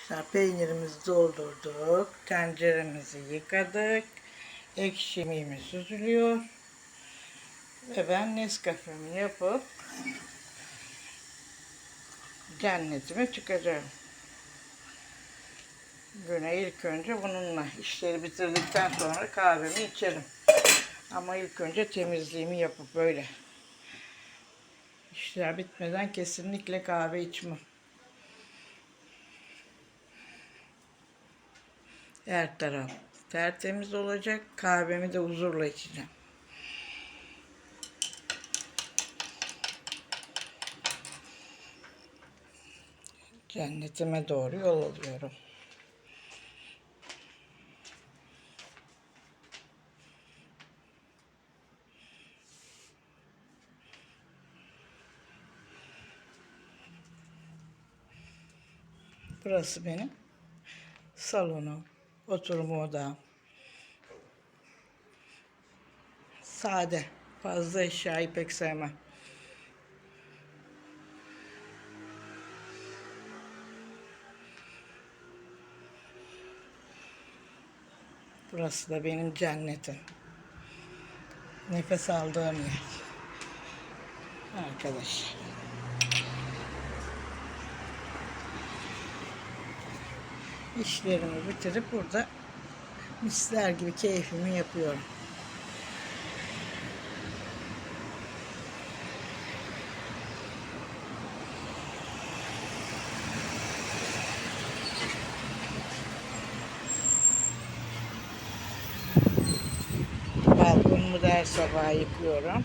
Arkadaşlar peynirimizi doldurduk. Tenceremizi yıkadık. Ekşi yemeğimiz süzülüyor. Ve ben Nescafe'mi yapıp cennetime çıkacağım. Güne ilk önce bununla işleri bitirdikten sonra kahvemi içerim. Ama ilk önce temizliğimi yapıp böyle. İşler bitmeden kesinlikle kahve içmem. Her taraf tertemiz olacak. Kahvemi de huzurla içeceğim. Cennetime doğru yol alıyorum. Burası benim salonum, oturma odam. Sade, fazla eşyayı pek sevmem. Burası da benim cennetim. Nefes aldığım yer. Arkadaşlar. İşlerimi bitirip burada misler gibi keyfimi yapıyorum. Balkonumu da her sabah yıkıyorum.